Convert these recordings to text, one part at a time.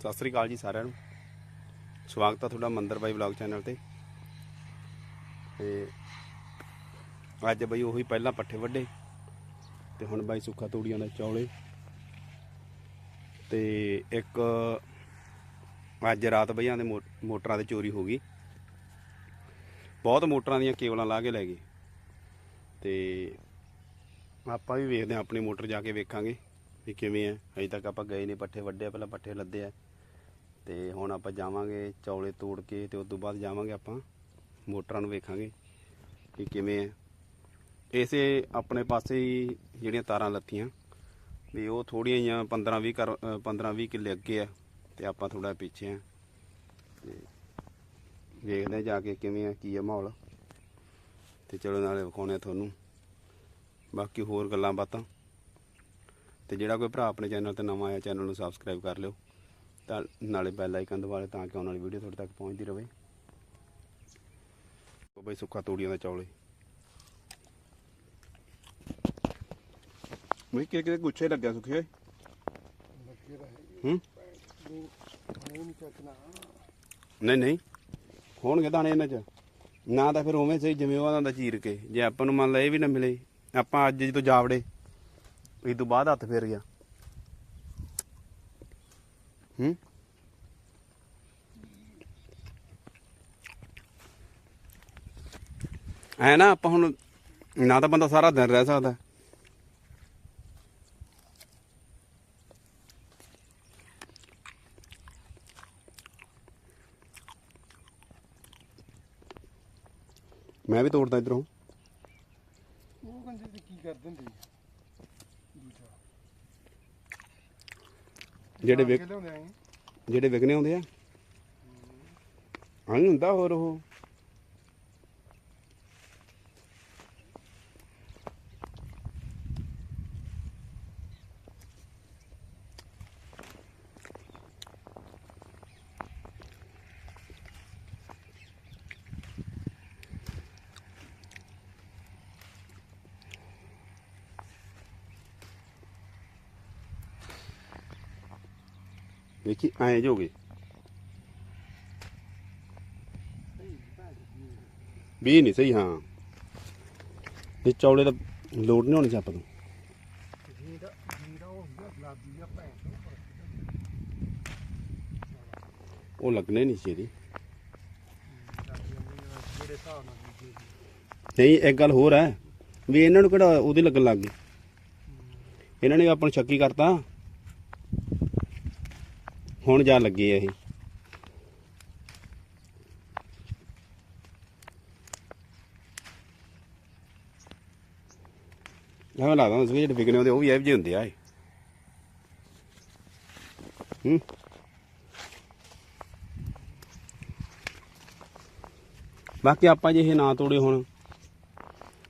ਸਤਿ ਸ੍ਰੀ ਅਕਾਲ ਜੀ ਸਾਰਿਆਂ ਨੂੰ। ਸਵਾਗਤ ਹੈ ਤੁਹਾਡਾ ਮੰਦਰ ਬਾਈ ਵਲੌਗ ਚੈਨਲ ਤੇ। ਤੇ ਅੱਜ ਬਈ ਉਹੀ ਪਹਿਲਾਂ ਪੱਠੇ ਵੱਡੇ ਤੇ ਹੁਣ ਬਾਈ ਸੁੱਖਾ ਤੂੜੀਆਂ ਦੇ ਚੌਲੇ। ਤੇ ਇੱਕ ਅੱਜ ਰਾਤ ਬਈਆਂ ਦੇ ਮੋ- ਮੋਟਰਾਂ ਤੇ ਚੋਰੀ ਹੋ ਗਈ। ਬਹੁਤ ਮੋਟਰਾਂ ਦੀਆਂ ਕੇਬਲਾਂ ਲਾ ਕੇ ਲੈ ਗਏ। ਤੇ ਆਪਾਂ ਵੀ ਵੇਖਦੇ ਹਾਂ, ਆਪਣੀ ਮੋਟਰ ਜਾ ਕੇ ਵੇਖਾਂਗੇ ਵੀ ਕਿਵੇਂ ਹੈ। ਅਜੇ ਤੱਕ ਆਪਾਂ ਗਏ ਨਹੀਂ, ਪੱਠੇ ਵੱਡੇ ਪਹਿਲਾਂ ਪੱਠੇ ਲੱਦੇ ਆ। ਤੇ ਹੁਣ ਆਪਾਂ ਜਾਵਾਂਗੇ ਚੌਲੇ ਤੋੜ ਕੇ ਤੇ ਉਸ ਤੋਂ ਬਾਅਦ ਜਾਵਾਂਗੇ ਆਪਾਂ ਮੋਟਰਾਂ ਨੂੰ ਵੇਖਾਂਗੇ ਕਿ ਕਿਵੇਂ ਹੈ। ਇਸੇ ਆਪਣੇ ਪਾਸੇ ਹੀ ਜਿਹੜੀਆਂ ਤਾਰਾਂ ਲੱਤੀਆਂ ਵੀ ਉਹ ਥੋੜੀਆਂ ਜਿਹੀਆਂ 15 20 ਕਰ 15 20 ਕਿੱਲੇ ਅੱਗੇ ਆ ਤੇ ਆਪਾਂ ਥੋੜਾ ਪਿੱਛੇ ਆ। ਤੇ ਵੇਖਦੇ ਹਾਂ ਜਾ ਕੇ ਕਿਵੇਂ ਆ, ਕੀ ਆ ਮਾਹੌਲ। ਤੇ ਚਲੋ ਨਾਲੇ ਵਿਖਾਉਣੇ ਆ ਤੁਹਾਨੂੰ। ਬਾਕੀ ਹੋਰ ਗੱਲਾਂ ਬਾਤਾਂ। ਤੇ ਜਿਹੜਾ ਕੋਈ ਭਰਾ ਆਪਣੇ ਚੈਨਲ ਤੇ ਨਵਾਂ ਆਇਆ, ਚੈਨਲ ਨੂੰ ਸਬਸਕ੍ਰਾਈਬ ਕਰ ਲਿਓ। ਤਾਂ ਨਾਲੇ ਬੈਲ ਆਈਕਨ ਦਬਾ ਲਿਓ ਤਾਂ ਕਿ ਆਉਣ ਵਾਲੀ ਵੀਡੀਓ ਤੁਹਾਡੇ ਤੱਕ ਪਹੁੰਚਦੀ ਰਹੇ। ਉਹ ਬਈ ਸੁੱਕਾ ਤੂੜੀਆਂ ਦਾ ਚੌਲੇ। ਮੈਂ ਕਿ ਕਿ ਗੁੱਛੇ ਲੱਗਿਆ ਸੁੱਖੇ ਲੱਗੇ ਹੂੰ? ਨਹੀਂ ਨਹੀਂ। ਹੋਣਗੇ ਦਾਣੇ ਇਹਨਾਂ ਚ। ਨਾ ਤਾਂ ਫਿਰ ਉਵੇਂ ਸਹੀ ਜਿਵੇਂ ਉਹ ਆਂਦਾ ਚੀਰ ਕੇ। ਜੇ ਆਪਾਂ ਨੂੰ ਮੰਨ ਲਾ ਇਹ ਵੀ ਨਾ ਮਿਲੇ, ਆਪਾਂ ਅੱਜ ਜਦੋਂ ਜਾਵੜੇ, ਇਹ ਤੋਂ ਬਾਅਦ ਹੱਥ ਫੇਰ ਗਿਆ। ਹੂੰ। ਐ ਨਾ ਆਪਾਂ ਹੁਣ ਨਾ ਤਾਂ ਬੰਦਾ ਸਾਰਾ ਦਿਨ ਰਹਿ ਸਕਦਾ। ਮੈਂ ਵੀ ਤੋੜਦਾ ਇਧਰੋਂ। ਉਹ ਕੰਜੇ ਕੀ ਕਰ ਦਿੰਦੇ ਜਿਹੜੇ ਵਿਕ ਲਿਆਉਂਦੇ ਆਏ ਜਿਹੜੇ ਵਿਕਨੇ ਆਉਂਦੇ ਆ। ਹਾਂ ਹੁੰਦਾ ਹੋਰ ਉਹ। ਦੇਖੀ ਐਂ ਜੋਗੇ ਵੀ ਨਹੀਂ ਸਹੀ ਹਾਂ ਤੇ ਚੌਲੇ ਦਾ ਲੋਡ ਨਹੀਂ ਹੋਣੀ ਸੀ ਆਪਾਂ ਨੂੰ ਉਹ ਲੱਗਣੇ ਨਹੀਂ ਸੀ ਇਹਦੀ ਨਾਲ ਨਹੀਂ ਇੱਕ ਗੱਲ ਹੋਰ ਹੈ ਵੀ ਇਹਨਾਂ ਨੂੰ ਕਿਹੜਾ ਉਹਦੇ ਲੱਗਣ ਲੱਗ ਗਏ ਇਹਨਾਂ ਨੇ ਆਪਾਂ ਨੂੰ ਸ਼ੱਕੀ ਕਰਤਾ ਹੁਣ ਜਾ ਲੱਗੇ ਆ ਇਹ ਐਵੇਂ ਲੱਗਦਾ ਹੁੰਦਾ ਜਿਹੜੇ ਵਿਕਣੇ ਹੁੰਦੇ ਉਹ ਵੀ ਇਹੋ ਜਿਹੇ ਹੁੰਦੇ ਆ ਹੂੰ। ਬਾਕੀ ਆਪਾਂ ਜੇ ਇਹ ਨਾ ਤੋੜੇ ਹੁਣ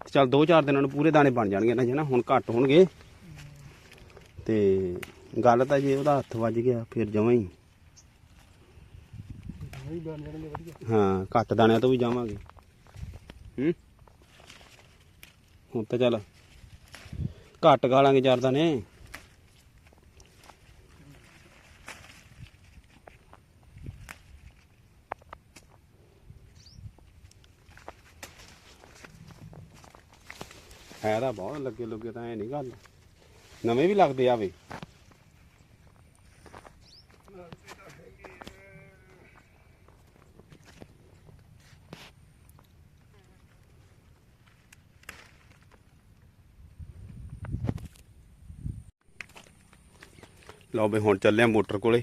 ਤੇ ਚੱਲ 2-4 ਦਿਨਾਂ ਨੂੰ ਪੂਰੇ ਦਾਣੇ ਬਣ ਜਾਣਗੇ ਨਾ ਜਨਾ ਹੁਣ ਘੱਟ ਹੋਣਗੇ। ਤੇ ਗੱਲ ਤਾਂ ਜੇ ਉਹਦਾ ਹੱਥ ਵੱਜ ਗਿਆ, ਫਿਰ ਜਮਾਂ ਹੀ। ਹਾਂ, ਘੱਟ ਦਾਣਿਆਂ ਤੋਂ ਵੀ ਜਾਵਾਂਗੇ। ਹੂੰ? ਹੁਣ ਤਾਂ ਚੱਲ, ਘੱਟ ਖਾ ਲਾਂਗੇ ਚਾਰ ਦਾਣੇ। ਹੈ ਤਾਂ ਬਹੁਤ ਲੱਗੇ ਲੁੱਗੇ ਤਾਂ ਐ ਨਹੀਂ ਗੱਲ। ਨਵੇਂ ਵੀ ਲੱਗਦੇ ਆਵੇ ਲਓ ਬਈ ਹੁਣ ਚੱਲੇ ਆ ਮੋਟਰ ਕੋਲੇ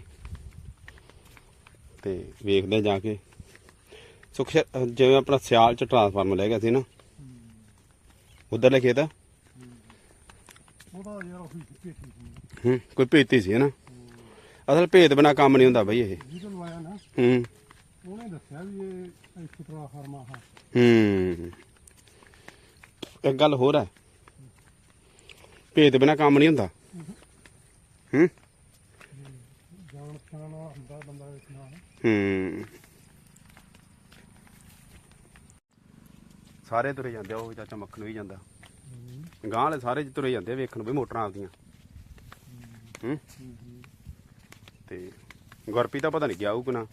ਤੇ ਵੇਖਦੇ ਜਾ ਕੇ। ਸੁਖ ਜਿਵੇਂ ਆਪਣਾ ਸਿਆਲ ਚ ਟਰਾਂਸਫਾਰਮਰ ਲੈ ਗਿਆ ਸੀ ਨਾ ਉਧਰ ਖੇਤ? ਉਹਦਾ ਯਾਰ ਉਹੀ ਹੂੰ ਕੋਈ ਭੇਤੀ ਸੀ ਨਾ? ਅਸਲ ਭੇਤ ਬਿਨਾ ਕੰਮ ਨਹੀਂ ਹੁੰਦਾ ਬਈ ਇਹ। ਜਿਹਨੂੰ ਲਵਾਇਆ ਨਾ ਹੂੰ। ਉਹਨੇ ਦੱਸਿਆ ਵੀ ਇਹ ਇੱਕ ਤਰ੍ਹਾਂ ਫਰਮਾ ਹਾਂ ਹੂੰ। ਇੱਕ ਗੱਲ ਹੋਰ ਹੈ। ਭੇਤ ਬਿਨਾ ਕੰਮ ਨਹੀਂ ਹੁੰਦਾ। ਹੂੰ ਜਾਣ ਪਛਾਣ ਵਾਲਾ ਹੁੰਦਾ ਬੰਦਾ ਵਿੱਚ ਨਾਲ ਹੂੰ। ਸਾਰੇ ਤੁਰੇ ਜਾਂਦੇ ਆ ਉਹ ਚਾਚਾ ਮੱਖਣ ਵੀ ਜਾਂਦਾ। ਗਾਂ ਵਾਲੇ ਸਾਰੇ ਤੁਰੇ ਜਾਂਦੇ ਆ ਵੇਖਣ ਵੀ ਮੋਟਰਾਂ ਆਪਦੀਆਂ। ਹੂੰ। ਤੇ ਗੁਰਪ੍ਰੀਤ ਤਾਂ ਪਤਾ ਨਹੀਂ ਗਿਆ ਹੋਊ ਕਿ ਨਾ।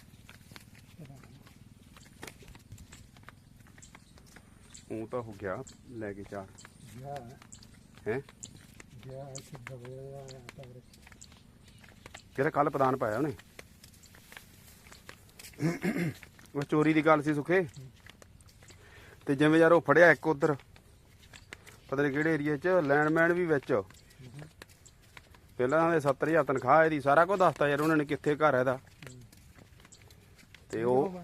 ਉਹ ਤਾਂ ਹੋ ਗਿਆ ਲੈ ਕੇ ਚਾਰ। ਗਿਆ। ਹੈ? ਗਿਆ ਇੱਥੇ ਦਬਿਆ ਆ ਤਾਂ। ਕਿਹੜਾ ਕੱਲ ਪ੍ਰਦਾਨ ਪਾਇਆ ਉਹਨੇ? ਉਹ ਚੋਰੀ ਦੀ ਗੱਲ ਸੀ ਸੁਖੇ। ਤੇ ਜਿਵੇਂ ਯਾਰ ਉਹ ਫੜਿਆ ਇੱਕ ਉਧਰ, ਪਤਾ ਨਹੀਂ ਕਿਹੜੇ ਏਰੀਏ 'ਚ, ਲੈਂਡਮੈਨ ਵੀ ਵਿੱਚ। ਪਹਿਲਾਂ ਉਹਦੇ 70000 ਤਨਖਾਹ ਇਹਦੀ, ਸਾਰਾ ਕੁਝ ਦੱਸਤਾ ਯਾਰ ਉਹਨਾਂ ਨੇ ਕਿੱਥੇ ਘਰ ਇਹਦਾ। ਤੇ ਉਹ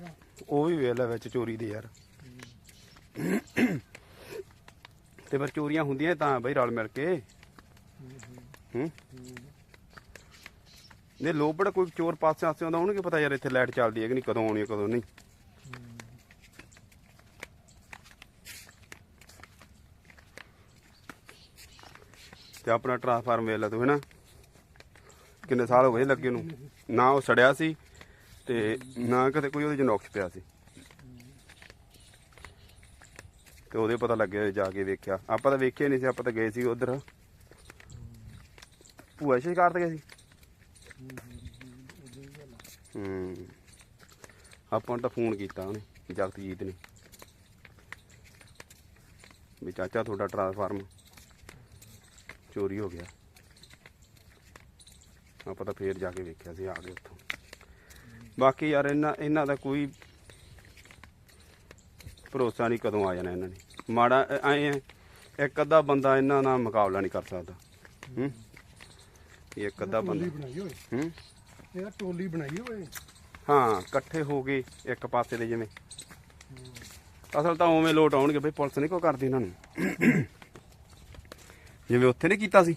ਉਹ ਵੀ ਵੇਖ ਵਿੱਚ ਚੋਰੀ ਦੇ ਯਾਰ। ਤੇ ਪਰ ਚੋਰੀਆਂ ਹੁੰਦੀਆਂ ਤਾਂ ਬਈ ਰਲ ਮਿਲ ਕੇ। ਹੂੰ। ਨੇ ਲੋਬੜ ਕੋਈ ਚੋਰ ਪਾਸੇ ਆਸੇ ਆਉਂਦਾ, ਉਹਨੂੰ ਕੀ ਪਤਾ ਯਾਰ ਇੱਥੇ ਲਾਈਟ ਚੱਲਦੀ ਹੈ ਕਿ ਨਹੀਂ, ਕਦੋਂ ਆਉਣੀ ਹੈ, ਕਦੋਂ ਨਹੀਂ। ਤੇ ਆਪਣਾ ਟ੍ਰਾਂਸਫਾਰਮ ਵੇਖ ਲੈ ਤੂੰ, ਹੈਨਾ? ਕਿੰਨੇ ਸਾਲ ਹੋ ਗਏ ਲੱਗੇ ਨੂੰ। ਨਾ ਉਹ ਸੜਿਆ ਸੀ ਤੇ ਨਾ ਕਦੇ ਕੋਈ ਉਹਦੇ ਚ ਨੁਕਸ ਪਿਆ ਸੀ। ਤੇ ਉਹਦੇ ਪਤਾ ਲੱਗਿਆ ਜਾ ਕੇ ਵੇਖਿਆ। ਆਪਾਂ ਤਾਂ ਵੇਖਿਆ ਨਹੀਂ ਸੀ, ਆਪਾਂ ਤਾਂ ਗਏ ਸੀ ਉਧਰ। ਭੂਆ ਸ਼ਿਕਾਰ ਤੇ ਗਏ ਸੀ? ਹੂੰ। ਆਪਾਂ ਨੂੰ ਤਾਂ ਫੋਨ ਕੀਤਾ ਉਹਨੇ, ਜਗਤਜੀਤ ਨੇ। ਵੀ ਚਾਚਾ ਤੁਹਾਡਾ ਟ੍ਰਾਂਸਫਾਰਮ ਚੋਰੀ ਹੋ ਗਿਆ। ਆਪਾਂ ਤਾਂ ਫੇਰ ਜਾ ਕੇ ਵੇਖਿਆ ਸੀ, ਆ ਗਏ ਉੱਥੋਂ। ਬਾਕੀ ਯਾਰ ਇਹਨਾਂ ਇਹਨਾਂ ਦਾ ਕੋਈ ਭਰੋਸਾ ਨਹੀਂ ਕਦੋਂ ਆ ਜਾਣਾ ਇਹਨਾਂ ਨੇ। ਮਾੜਾ, ਐ ਐ, ਇੱਕ ਅੱਧਾ ਬੰਦਾ ਇਹਨਾਂ ਨਾਲ ਮੁਕਾਬਲਾ ਨਹੀਂ ਕਰ ਸਕਦਾ। ਹੂੰ। ਇਹ ਇੱਕ ਅੱਧਾ ਬੰਦਾ। ਟੋਲੀ ਬਣਾਈ ਹੋਏ। ਹੂੰ। ਇਹ ਟੋਲੀ ਬਣਾਈ ਹੋਏ। ਹਾਂ ਇਕੱਠੇ ਹੋ ਗਏ ਇੱਕ ਪਾਸੇ ਦੇ ਜਿਵੇਂ। ਅਸਲ ਤਾਂ ਉਵੇਂ ਲੋਟ ਆਉਣਗੇ ਬਈ ਪੁਲਿਸ ਨਹੀਂ ਕੋ ਕਰਦੀ ਇਹਨਾਂ ਨੂੰ। ਜਿਵੇਂ ਉੱਥੇ ਨੇ ਕੀਤਾ ਸੀ।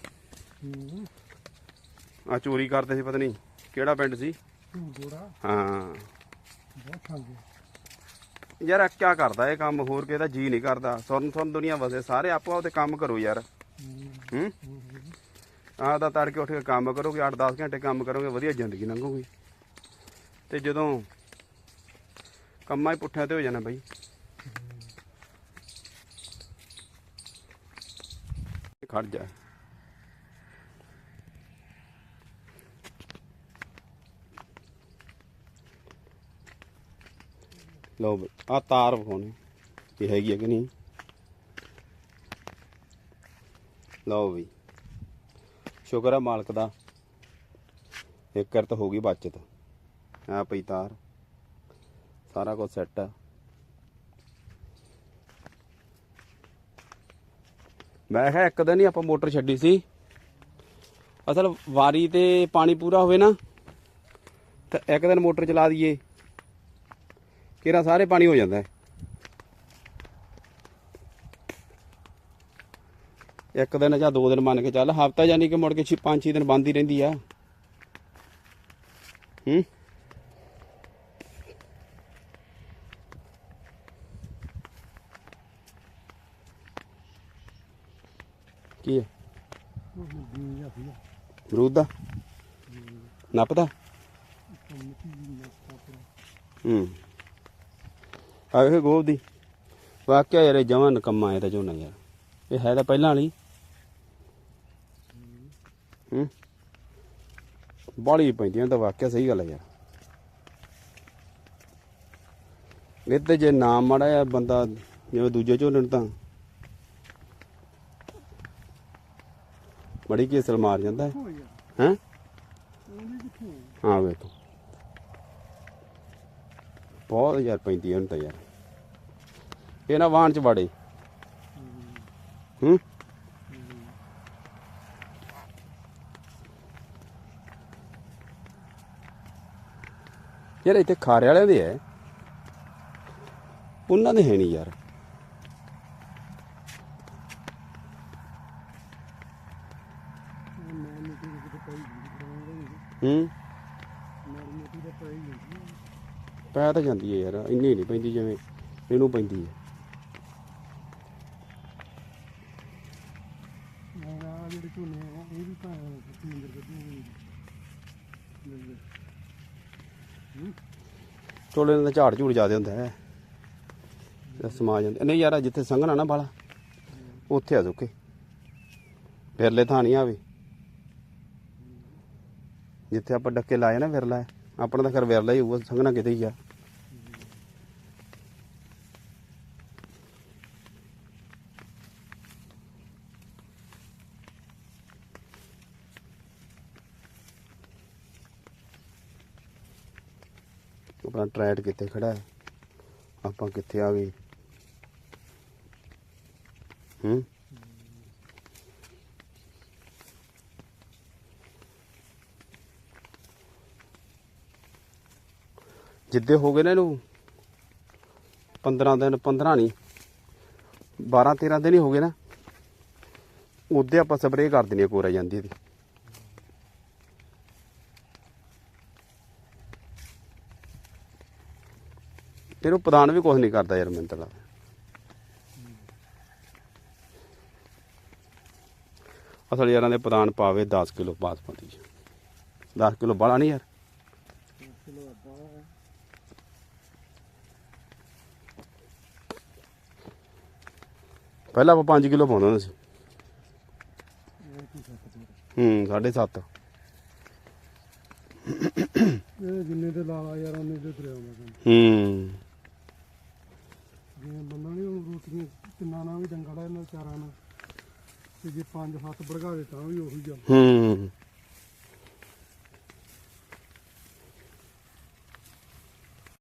ਆ ਚੋਰੀ ਕਰਦੇ ਸੀ ਪਤਾ ਨਹੀਂ ਕਿਹੜਾ ਪਿੰਡ ਸੀ। ਹਾਂ। ਯਾਰ ਇਹ ਕਿਆ ਕਰਦਾ ਇਹ ਕੰਮ? ਹੋਰ ਕਿਹਦਾ ਜੀ ਨਹੀਂ ਕਰਦਾ। ਸੁਰਨ ਸੁਰਨ ਦੁਨੀਆ ਵਸੇ ਸਾਰੇ ਆਪੋ ਆਪਦੇ ਕੰਮ ਕਰੋ ਯਾਰ। ਹੂੰ। ਆਹ ਤਾਂ ਤੜਕੇ ਉੱਠ ਕੇ ਕੰਮ ਕਰੋਗੇ 8-10 ਘੰਟੇ ਕੰਮ ਕਰੋਗੇ, ਵਧੀਆ ਜ਼ਿੰਦਗੀ ਲੰਘੂਗੀ। ਤੇ ਜਦੋਂ ਕੰਮਾਂ ਹੀ ਪੁੱਠਿਆਂ ਤੇ ਹੋ ਜਾਣਾ ਬਾਈ। ਖੜ ਜਾ। ਲਓ ਬਈ ਆ ਤਾਰ ਵਿਖਾਉਣੀ, ਇਹ ਹੈਗੀ ਹੈ ਕਿ ਨਹੀਂ? ਲਓ ਬਈ। ਸ਼ੁਕਰ ਹੈ ਮਾਲਕ ਦਾ। ਇੱਕ ਕਰਤ ਹੋ ਗਈ ਬਚਤ। ਆ ਪਈ ਤਾਰ। ਸਾਰਾ ਕੁਝ ਸੈੱਟ ਆ। ਮੈਂ ਕਿਹਾ ਇੱਕ ਦਿਨ ਹੀ ਆਪਾਂ ਮੋਟਰ ਛੱਡੀ ਸੀ। ਅਸਲ ਵਾਰੀ ਤੇ ਪਾਣੀ ਪੂਰਾ ਹੋਵੇ ਨਾ, ਤਾਂ ਇੱਕ ਦਿਨ ਮੋਟਰ ਚਲਾ ਦਈਏ। ਕਿਰਾ ਸਾਰੇ ਪਾਣੀ ਹੋ ਜਾਂਦਾ ਹੈ। ਇੱਕ ਦਿਨ ਜਾਂ ਦੋ ਦਿਨ ਮੰਨ ਕੇ ਚੱਲ, ਹਫਤਾ ਜਾਨੀ ਕਿ ਮੁੜ ਕੇ 5-6 ਦਿਨ ਬੰਦ ਹੀ ਰਹਿੰਦੀ ਆ। ਹੂੰ? ਕੀ ਹੈ? ਅਮਰੂਦ ਦਾ? ਨੱਪਦਾ ਮਿੱਟੀ ਦੀ ਹੂੰ। ਆ ਵੇਖ ਗੋਬ ਦੀ। ਵਾਕਿਆ ਯਾਰ ਇਹ ਜਵਾਂ ਨਕਮਾ ਹੈ ਤਾਂ ਝੋਨਾ ਯਾਰ। ਇਹ ਹੈ ਤਾਂ ਪਹਿਲਾਂ ਵਾਲੀ। ਹੂੰ ਬਾਲੀ ਪੈਂਦੀਆਂ ਤਾਂ ਵਾਕਿਆ ਸਹੀ ਗੱਲ ਹੈ ਯਾਰ। ਇਹ ਤੇ ਜੇ ਨਾਮ ਮਾੜਾ ਬੰਦਾ ਜਿਵੇਂ ਦੂਜੇ ਝੋਨੇ ਤਾਂ ਬੜੀ ਕੇਸਲ ਮਾਰ ਜਾਂਦਾ ਹੈ। ਹੋ? ਹਾਂ, ਵੇਖੋ। ਬਹੁਤ ਯਾਰ ਪੈਂਦੀ ਹੈ ਹੁਣ ਤਾਂ ਯਾਰ। ਇਹ ਨਾ ਵਾਹਣ ਚ ਵੜੇ। ਹੂੰ? ਯਾਰ ਇੱਥੇ ਖਾਰੇ ਵਾਲਿਆਂ ਦੇ ਹੈ ਉਹਨਾਂ ਦੇ ਹੈ ਨਹੀਂ ਯਾਰ। ਹੂੰ? ਪੈ ਤਾਂ ਜਾਂਦੀ ਹੈ ਯਾਰ, ਇੰਨੀ ਨਹੀਂ ਪੈਂਦੀ ਜਿਵੇਂ ਇਹਨੂੰ ਪੈਂਦੀ ਹੈ। ਜਿਹੜੇ ਝੋਨੇ ਆ ਇਹ ਵੀ ਤਾਂ ਸਮੁੰਦਰ ਦੇ ਚੋਲੇ ਦਾ ਝਾੜ ਝੂੜ ਜ਼ਿਆਦਾ ਹੁੰਦਾ ਹੈ ਤੇ ਸਮਾ ਜਾਂਦੇ ਨਹੀਂ ਯਾਰ, ਜਿੱਥੇ ਸੰਘਣਾ ਨਾ ਬਾਲਾ, ਉੱਥੇ ਆ ਸੁੱਕੇ ਫਿਰਲੇ ਥਾਂ ਨਹੀਂ ਆਵੇ ਜਿੱਥੇ ਆਪਾਂ ਡੱਕੇ ਲਾਏ ਨਾ ਵਿਰਲਾ, ਆਪਣਾ ਤਾਂ ਖਰ ਵਿਰਲਾ ਹੀ ਹੋਊਗਾ, ਸੰਘਣਾ ਕਿਤੇ ਹੀ ਆ। ਆਪਣਾ ਟਰੈਟ ਕਿੱਥੇ ਖੜਾ ਹੈ? ਆਪਾਂ ਕਿੱਥੇ ਆ ਗਏ? ਹੂੰ? ਜਿੱਦੇ ਹੋ ਗਏ ਨੇ ਇਹਨੂੰ? 15 ਦਿਨ 15 ਨਹੀਂ 12 13 ਦਿਨ ਹੀ ਹੋ ਗਏ ਨਾ। ਉਹਦੇ ਆਪਾਂ ਸਪਰੇਅ ਕਰ ਦਿੰਦੇ ਆ ਕੋਰਾ ਜਾਂਦੀ ਇਹਦੀ। ਇਹਨੂੰ ਪ੍ਰਧਾਨ ਵੀ ਕੁਝ ਨਹੀਂ ਕਰਦਾ ਯਾਰ ਮੈਨੂੰ ਤਾਂ ਲੱਗਦਾ ਅਸਲ ਯਾਰਾਂ ਦੇ ਪ੍ਰਧਾਨ ਪਾਵੇ 10 ਕਿਲੋ ਬਾਸਮਤੀ 10 ਕਿਲੋ ਬੜਾ ਨਹੀਂ ਯਾਰ। ਪਹਿਲਾਂ ਆਪਾਂ 5 ਕਿਲੋ ਪਾਉਂਦੇ ਹੁੰਦੇ ਸੀ। ਹੂੰ 7.5 ਇਹ ਜਿੰਨੇ ਤੇ ਲਾਲਾ ਯਾਰ ਉਹਨੇ ਤੇ ਕਹਿੰਦਾ ਹੂੰ। ਜਿਵੇਂ ਬੰਦਾ ਨਹੀਂ ਹੁਣ ਰੋਟੀਆਂ ਤਿੰਨਾਂ ਨਾਲ ਵੀ ਡੰਗੜਾ ਇਹਨਾਂ ਚਾਰਾਂ ਨਾਲ। ਤੇ ਜੇ ਪੰਜ ਹੱਥ ਭੜਕਾ ਦੇ ਤਾਂ ਵੀ ਉਹੀ ਗੱਲ ਹੂੰ।